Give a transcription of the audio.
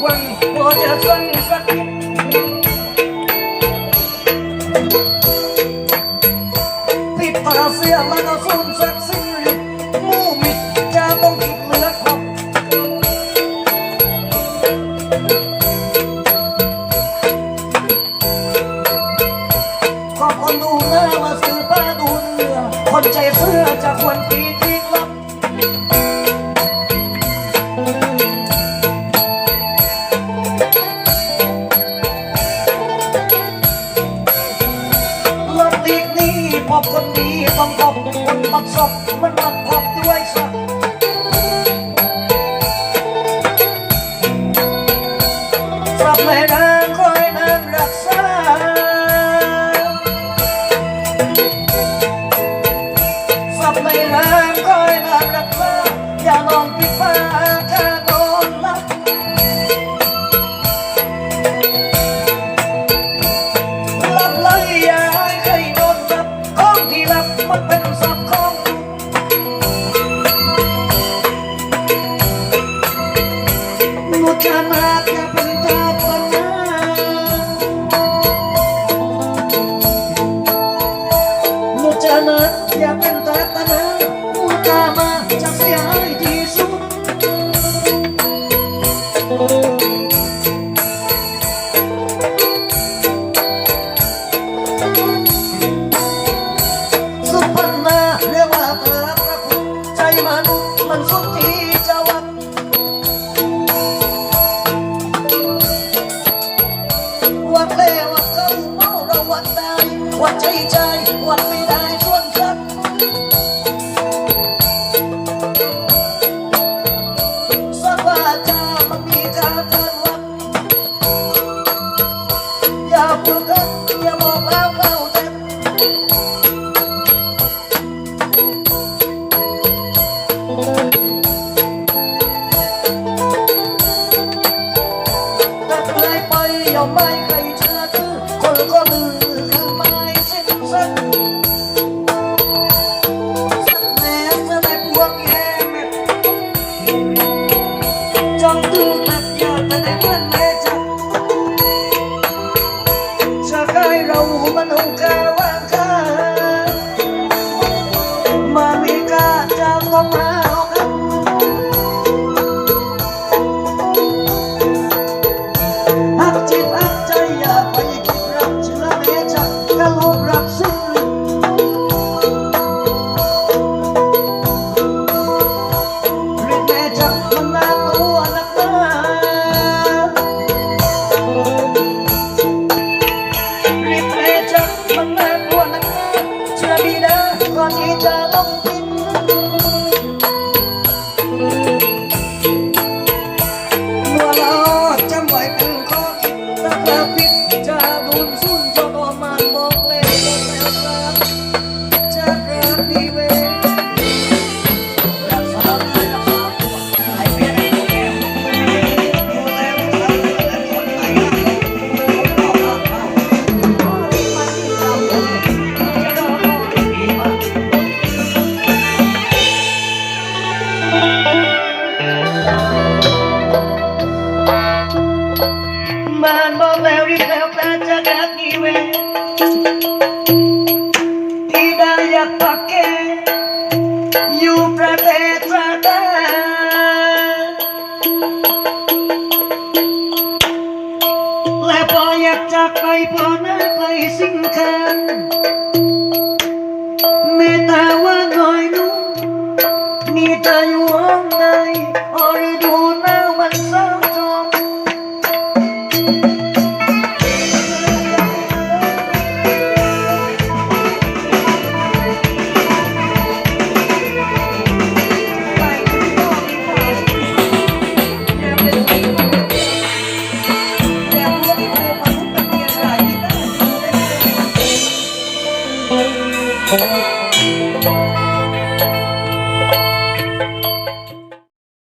พอจะสั่งสักนิดผิดตาเสียแล้วก็สูญสักสิ่งมูมิตรจะต้องคิดเหลือคบขอบคนดูหน้ามาซื้อป้าดูเนื้อคนใจเสื้อจะควรปีที่ นี้พบคนดีต้องขอบคนบักศพมันมาขอบด้วยสักสับไม่นางคอยนางรักษาสับไม่นางคอยนางรักษาอย่านอนปิดฟ้าค่น มุจา แต่เคยไปย่อมไม่เคยเชื่อถือคนก็ลือคือไม่สิ้นสักสักแม้จะได้พวกแย่แม่จ้องดูตัดยอดแต่ได้เงินแม่ นน่าตัวนักหนาฤทธิ์จักมันน่าตัวนักหนาเชื่อดีนะก่อนที่จะลงดินมัวล้อจำไว้เป็นข้อคิดถ้าเธอผิดจะบุญสุ่นจะก็มัน ยากปักเกอยู่ประเทศซาตาและพออยากจากไปพอหน้าไกลสิ่งคันเมตตาว่าหน่อยหนู้นี่จะอยู่ห้องไหนออหรือดูไหน